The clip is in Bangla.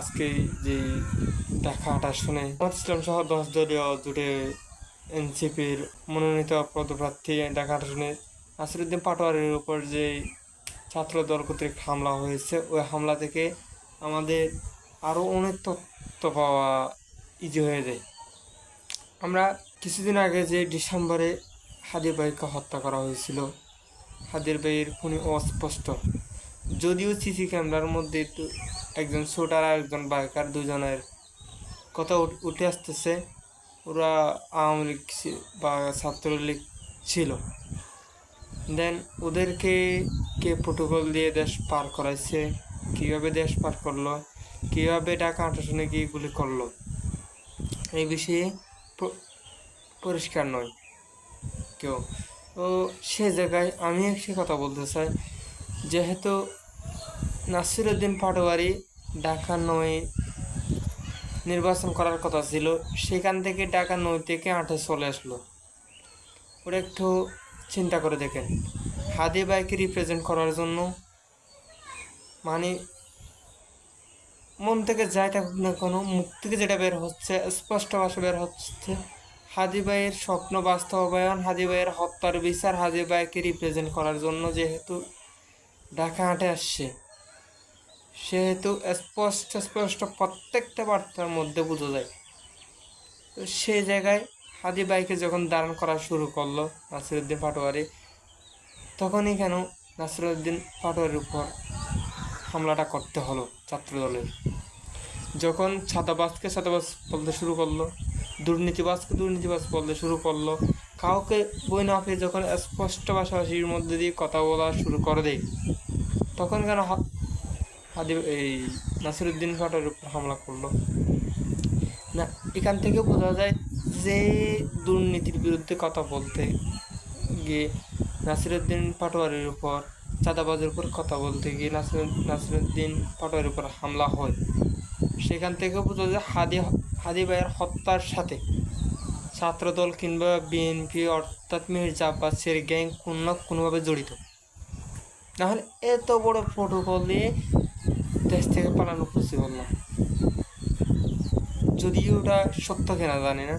আজকে যে দেখা হাঁটা শুনে জামাত ইসলাম সহ দশ দলীয় জুটে এনসিপির মনোনীত পদপ্রার্থী দেখা হাঁটা শুনে নাসিরুদ্দিন পাটোয়ারির উপর যে ছাত্র দল কর্তৃক হামলা হয়েছে, ওই হামলা থেকে আমাদের আরও অনেক তথ্য পাওয়া ইজি হয়ে যায়। আমরা কিছুদিন আগে যে ডিসেম্বরে হাদির ভাইকে হত্যা করা হয়েছিল, হাদির ভাইয়ের খুনি অস্পষ্ট। যদিও সিসি ক্যামেরার মধ্যে একটু একজন শুটার আর একজন বাইকার দুজনের কথা উঠে আসতেছে। ওরা আওয়ামী লীগ বা ছাত্রলীগ ছিল। দেন ওদেরকে কে প্রোটোকল দিয়ে দেশ পার করাইছে, কীভাবে দেশ পার করল, কীভাবে টাকা আটাশনে গিয়ে গুলি করল, এই বিষয়ে পরিষ্কার নয় কেউ। তো সে জায়গায় আমি একটি কথা বলতে চাই। যেহেতু নাসিরুদ্দিন পাটোয়ারি ঢাকা নয় নির্বাচন করার কথা ছিল, সেখান থেকে ঢাকা নয় থেকে আটে চলে আসলো। ওরা একটু চিন্তা করে দেখেন। হাদি বাইকে রিপ্রেজেন্ট করার জন্য মানে মন থেকে যাই থাকুক না কোনো, মুখ থেকে যেটা বের হচ্ছে, স্পষ্ট ভাষা বের হচ্ছে, হাদি ভাইয়ের স্বপ্ন বাস্তবায়ন, হাদি ভাইয়ের হত্যার বিচার, হাদি ভাইকে রিপ্রেজেন্ট করার জন্য যেহেতু ঢাকা হাটে আসছে। সেহেতু স্পষ্ট স্পষ্ট প্রত্যেকটা বার্তার মধ্যে বোঝা যায়। তো সেই জায়গায় হাদি বাইকে যখন দাঁড়ান করা শুরু করল নাসিরুদ্দিন পাটোয়ারি, তখনই কেন নাসিরুদ্দিন পাটোয়ারির উপর হামলাটা করতে হলো ছাত্রদলের? যখন ছাতাবাসকে ছাতাবাস বলতে শুরু করল দুর্নীতিবাসকে দুর্নীতিবাস বলতে শুরু করল কাউকে বই না পেয়ে যখন স্পষ্ট ভাষাভাষীর মধ্যে দিয়ে কথা বলা শুরু করে দেয়, তখন কেন হাদি এই নাসিরুদ্দিন ফাটার উপর হামলা করল? না, এখান থেকে বোঝা যায় যে দুর্নীতির বিরুদ্ধে কথা বলতে গিয়ে নাসিরুদ্দিন পাটোয়ারির উপর, চাঁদাবাজের উপর কথা বলতে গিয়ে নাসির নাসিরুদ্দিন পাটোয়ারির উপর হামলা হয়। সেখান থেকে বোঝা যায় হাদি হাদি ভাইয়ের হত্যার সাথে ছাত্রদল কিংবা বিএনপি অর্থাৎ মির্জা আব্বাসের গ্যাং কোনো না কোনোভাবে জড়িত। নাহলে এত বড় প্রোটোকল দিয়ে দেশ থেকে পালানো পসিবল না। যদিও ওটা সত্য কিনা জানি না।